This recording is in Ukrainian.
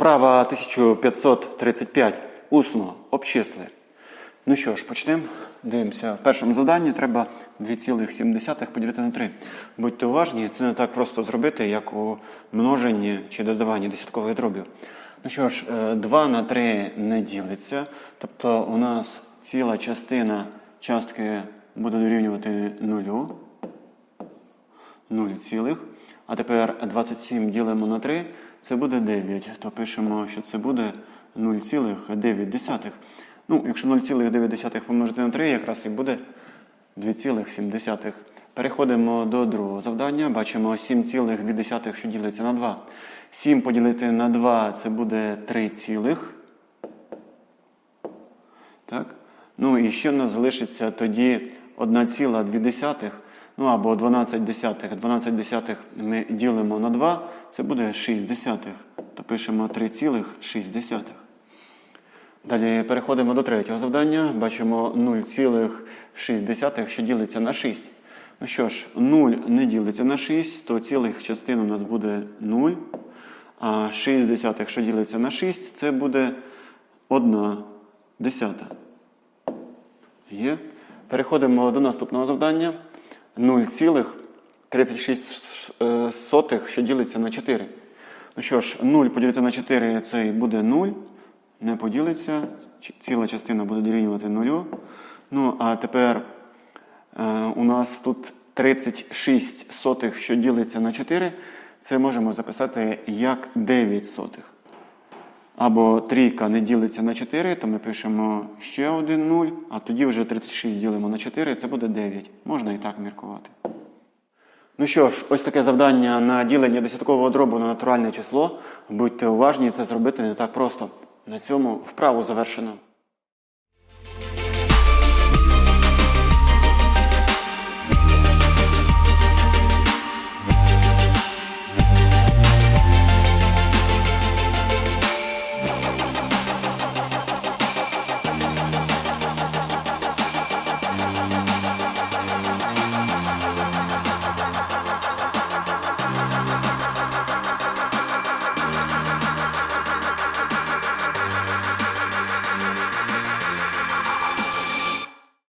Вправа 1535. Усно обчисли. Ну що ж, почнемо. Дивимося. В першому завданні треба 2,7 поділити на 3. Будьте уважні, це не так просто зробити, як у множенні чи додаванні десяткових дробів. Ну що ж, е, 2 на 3 не ділиться. Тобто у нас ціла частина частки буде дорівнювати нулю. 0 цілих. А тепер 27 ділимо на 3, це буде 9. То пишемо, що це буде 0,9. Ну, якщо 0,9 помножити на 3, якраз і буде 2,7. Переходимо до другого завдання. Бачимо 7,2, що ділиться на 2. 7 поділити на 2 це буде 3 цілих. Так? Ну і ще в нас залишиться тоді 1,2. Ну або 12 десятих. 12 десятих ми ділимо на 2, це буде 6 десятих. То пишемо 3,6. Далі переходимо до третього завдання. Бачимо 0,6, що ділиться на 6. Ну що ж, 0 не ділиться на 6, то цілих частин у нас буде 0. А 6 десятих, що ділиться на 6, це буде 1 десята. Є. Переходимо до наступного завдання. 0,36, сотих, що ділиться на 4. Ну що ж, 0 поділити на 4 це і буде 0. Не поділиться. Ціла частина буде дорівнювати 0. Ну, а тепер е, у нас тут 36 сотих, що ділиться на 4. Це можемо записати як 9 сотих. Або трійка не ділиться на 4, то ми пишемо ще один 0, а тоді вже 36 ділимо на 4, це буде 9. Можна і так міркувати. Ну що ж, ось таке завдання на ділення десяткового дробу на натуральне число. Будьте уважні, це зробити не так просто. На цьому вправу завершено.